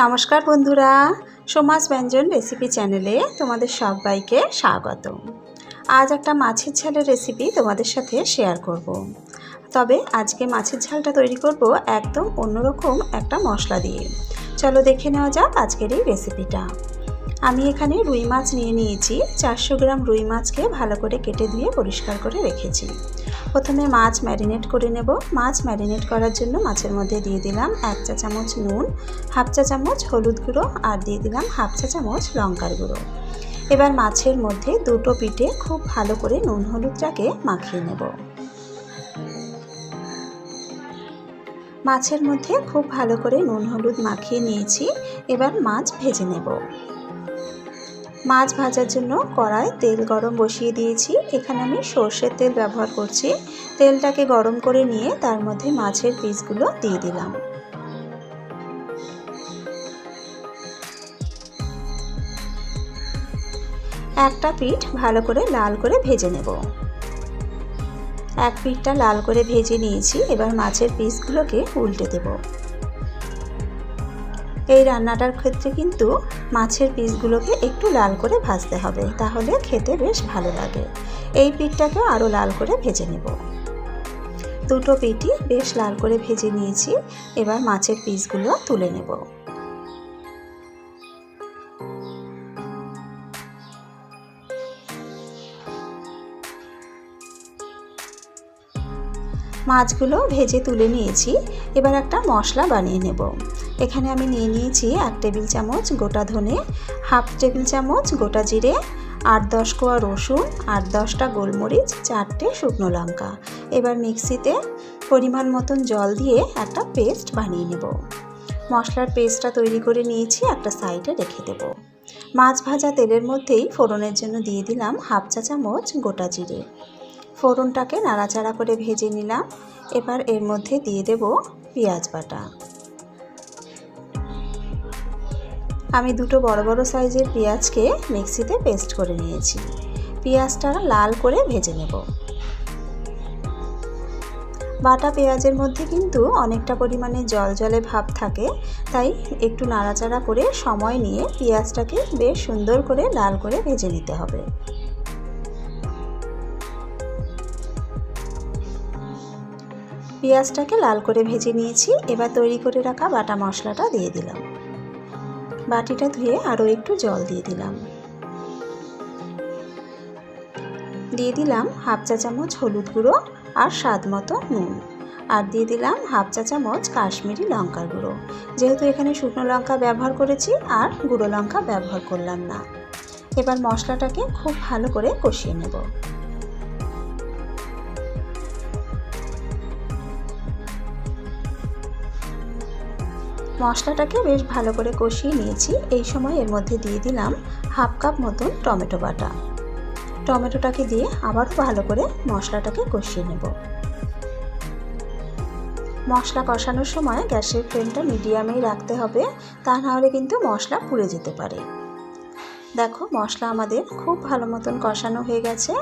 নমস্কার বন্ধুরা সমাজ ব্যঞ্জন রেসিপি চ্যানেলে তোমাদের সবাইকে স্বাগত আজ একটা মাছের ঝালের রেসিপি তোমাদের সাথে শেয়ার করব। তবে আজকে মাছের ঝালটা তৈরি করব একদম অন্যরকম একটা মশলা দিয়ে। চলো দেখে নেওয়া যাক আজকের এই রেসিপিটা আমি এখানে রুই মাছ নিয়ে নিয়েছি। চারশো গ্রাম রুই মাছকে ভালো করে কেটে ধুয়ে পরিষ্কার করে রেখেছি। প্রথমে মাছ ম্যারিনেট করে নেব। মাছ ম্যারিনেট করার জন্য মাছের মধ্যে দিয়ে দিলাম এক চা চামচ নুন, হাফ চা চামচ হলুদ গুঁড়ো আর দিয়ে দিলাম হাফ চা চামচ লঙ্কার গুঁড়ো। এবার মাছের মধ্যে দুটো পিঠে খুব ভালো করে নুন হলুদটাকে মাখিয়ে নেব। মাছের মধ্যে খুব ভালো করে নুন হলুদ মাখিয়ে নিয়েছি। এবার মাছ ভেজে নেব। মাছ ভাজার জন্য কড়াই তেল গরম বসিয়ে দিয়েছি। এখানে আমি সর্ষের তেল ব্যবহার করছি। তেলটাকে গরম করে নিয়ে তার মধ্যে মাছের পিসগুলো দিয়ে দিলাম। একটা পিঠ ভালো করে লাল করে ভেজে নেব। এক পিঠটা লাল করে ভেজে নিয়েছি। এবার মাছের পিসগুলোকে উল্টে দেবো। এই রান্নাটার ক্ষেত্রে কিন্তু মাছের পিসগুলোকে একটু লাল করে ভাজতে হবে, তাহলে খেতে বেশ ভালো লাগে। এই পিঠটাকেও আরও লাল করে ভেজে নেব। দুটো পিঠই বেশ লাল করে ভেজে নিয়েছি, এবার মাছের পিসগুলো তুলে নেব। মাছগুলো ভেজে তুলে নিয়েছি, এবার একটা মশলা বানিয়ে নেব। এখানে আমি নিয়ে নিয়েছি এক টেবিল চামচ গোটা ধনে, হাফ টেবিল চামচ গোটা জিরে আট দশ কোয়া রসুন আট দশটা গোলমরিচ, চারটে শুকনো লঙ্কা। এবার মিক্সিতে পরিমাণ মতন জল দিয়ে একটা পেস্ট বানিয়ে নেব। মশলার পেস্টটা তৈরি করে নিয়েছি, একটা সাইডে রেখে দেব। মাছ ভাজা তেলের মধ্যেই ফোড়নের জন্য দিয়ে দিলাম হাফ চা চামচ গোটা জিরে। ফোড়নটাকে নাড়াচাড়া করে ভেজে নিলাম। এবার এর মধ্যে দিয়ে দেব পেঁয়াজ বাটা। আমি দুটো বড় বড় সাইজের পেঁয়াজকে মিক্সিতে পেস্ট করে নিয়েছি। পেঁয়াজটা লাল করে ভেজে নেব। বাটা পেঁয়াজের মধ্যে কিন্তু অনেকটা পরিমাণে জল জলে ভাব থাকে, তাই একটু নাড়াচাড়া করে সময় নিয়ে পেঁয়াজটাকে বেশ সুন্দর করে লাল করে ভেজে নিতে হবে। পেঁয়াজটাকে লাল করে ভেজে নিয়েছি, এবার তৈরি করে রাখা বাটা মশলাটা দিয়ে দিলাম। বাটিটা ধুয়ে আরও একটু জল দিয়ে দিলাম। দিয়ে দিলাম হাফ চা চামচ হলুদ গুঁড়ো আর স্বাদ মতো নুন। আর দিয়ে দিলাম হাফ চা চামচ কাশ্মীরি লঙ্কার গুঁড়ো। যেহেতু এখানে শুকনো লঙ্কা ব্যবহার করেছি আর গুঁড়ো লঙ্কা ব্যবহার করলাম না। এবার মশলাটাকে খুব ভালো করে কষিয়ে নেব। মশলাটাকে বেশ ভালো করে কষিয়ে নিয়েছি। এই সময় এর মধ্যে দিয়ে দিলাম হাফ কাপ মতন টমেটো বাটা। টমেটোটাকে দিয়ে আবারও ভালো করে মশলাটাকে কষিয়ে নেব। মশলা কষানোর সময় গ্যাসের ফ্লেমটা মিডিয়ামেই রাখতে হবে, তা নাহলে কিন্তু মশলা পুড়ে যেতে পারে। দেখো, মশলা আমাদের খুব ভালো মতন কষানো হয়ে গেছে।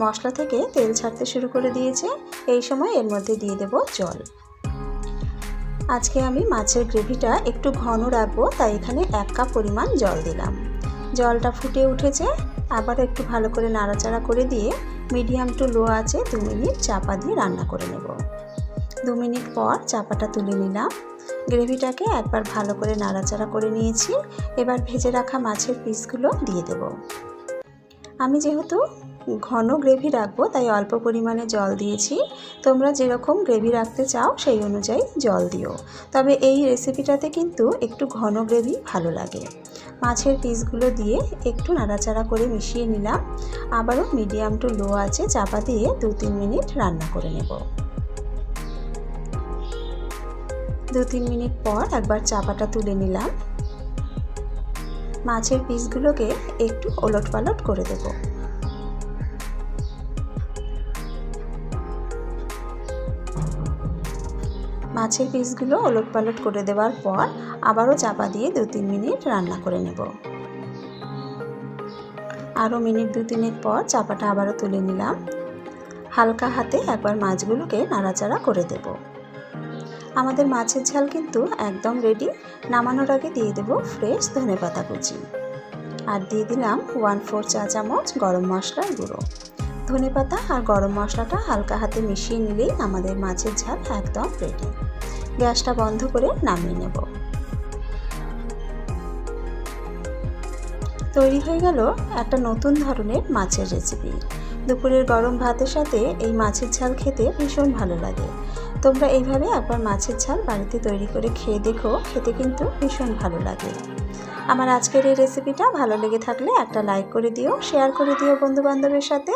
মশলা থেকে তেল ছাড়তে শুরু করে দিয়েছে। এই সময় এর মধ্যে দিয়ে দেব জল। আজকে আমি মাছের গ্রেভিটা একটু ঘন রাখব, তাই এখানে এক কাপ পরিমাণ জল দিলাম। জলটা ফুটে উঠেছে আবার একটু ভালো করে নাড়াচাড়া করে দিয়ে মিডিয়াম টু লো আছে দু মিনিট চাপা দিয়ে রান্না করে নেব। দু মিনিট পর চাপাটা তুলে নিলাম। গ্রেভিটাকে একবার ভালো করে নাড়াচাড়া করে নিয়েছি। এবার ভেজে রাখা মাছের পিসগুলো দিয়ে দেব। আমি যেহেতু ঘন গ্রেভি রাখব, তাই অল্প পরিমাণে জল দিয়েছি। তোমরা যেরকম গ্রেভি রাখতে চাও, সেই অনুযায়ী জল দিও। তবে এই রেসিপিটাতে কিন্তু একটু ঘন গ্রেভি ভালো লাগে। মাছের পিসগুলো দিয়ে একটু নাড়াচাড়া করে মিশিয়ে নিলাম। আবারও মিডিয়াম টু লো আছে, চাপা দিয়ে দু তিন মিনিট রান্না করে নেব। দু তিন মিনিট পর একবার চাপাটা তুলে নিলাম। মাছের পিসগুলোকে একটু ওলট পালট করে দেবো। মাছের পিসগুলো ওলট পালট করে দেওয়ার পর আবারও চাপা দিয়ে দু তিন মিনিট রান্না করে নেব। আরও মিনিট দু তিনের পর চাপাটা আবারও তুলে নিলাম। হালকা হাতে একবার মাছগুলোকে নাড়াচাড়া করে দেব। আমাদের মাছের ঝাল কিন্তু একদম রেডি নামানোর আগে দিয়ে দেবো ফ্রেশ ধনে পাতা কুচি। আর দিয়ে দিলাম ওয়ান ফোর চা চামচ গরম মশলার গুঁড়ো। ধনে পাতা আর গরম মশলাটা হালকা হাতে মিশিয়ে নিলেই আমাদের মাছের ঝাল একদম রেডি গ্যাসটা বন্ধ করে নামিয়ে নেব। তৈরি হয়ে গেল একটা নতুন ধরনের মাছের রেসিপি দুপুরের গরম ভাতের সাথে এই মাছের ঝাল খেতে ভীষণ ভালো লাগে। তোমরা এইভাবে একবার মাছের ঝাল বাড়িতে তৈরি করে খেয়ে দেখো, খেতে কিন্তু ভীষণ ভালো লাগে। আমার আজকের এই রেসিপিটা ভালো লেগে থাকলে একটা লাইক করে দিও শেয়ার করে দিও বন্ধু বান্ধবের সাথে।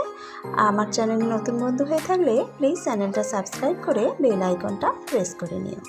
আমার চ্যানেল নতুন বন্ধু হয়ে থাকলে প্লিজ চ্যানেলটা সাবস্ক্রাইব করে বেল আইকনটা প্রেস করে নিও।